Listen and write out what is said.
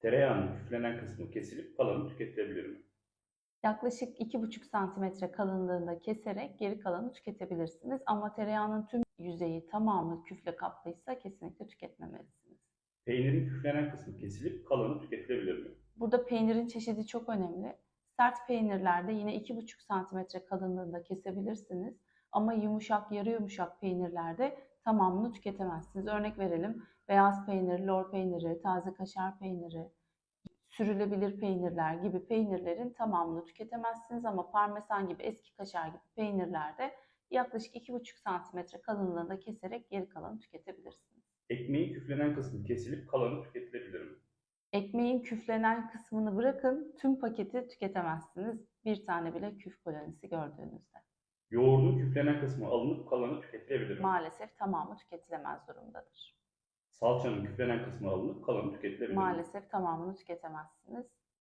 Tereyağının küflenen kısmı kesilip kalanı tüketilebilir mi? Yaklaşık 2,5 santimetre kalınlığında keserek geri kalanı tüketebilirsiniz. Ama tereyağının tüm yüzeyi tamamı küfle kaplıysa kesinlikle tüketmemelisiniz. Peynirin küflenen kısmı kesilip kalanı tüketilebilir mi? Burada peynirin çeşidi çok önemli. Sert peynirlerde yine 2,5 santimetre kalınlığında kesebilirsiniz. Ama yumuşak, yarı yumuşak peynirlerde tamamını tüketemezsiniz. Örnek verelim. Beyaz peynir, lor peyniri, taze kaşar peyniri, sürülebilir peynirler gibi peynirlerin tamamını tüketemezsiniz. Ama parmesan gibi, eski kaşar gibi peynirlerde yaklaşık 2,5 santimetre kalınlığında keserek geri kalanı tüketebilirsiniz. Ekmeğin küflenen kısmı kesilip kalanı tüketilebilir mi? Ekmeğin küflenen kısmını bırakın, tüm paketi tüketemezsiniz. Bir tane bile küf kolonisi gördüğünüzde. Yoğurdun küflenen kısmı alınıp kalanı tüketilebilir? Maalesef tamamı tüketilemez durumdadır. Salçanın küflenen kısmı alınıp kalanı tüketilebilir? Maalesef tamamını tüketemezsiniz.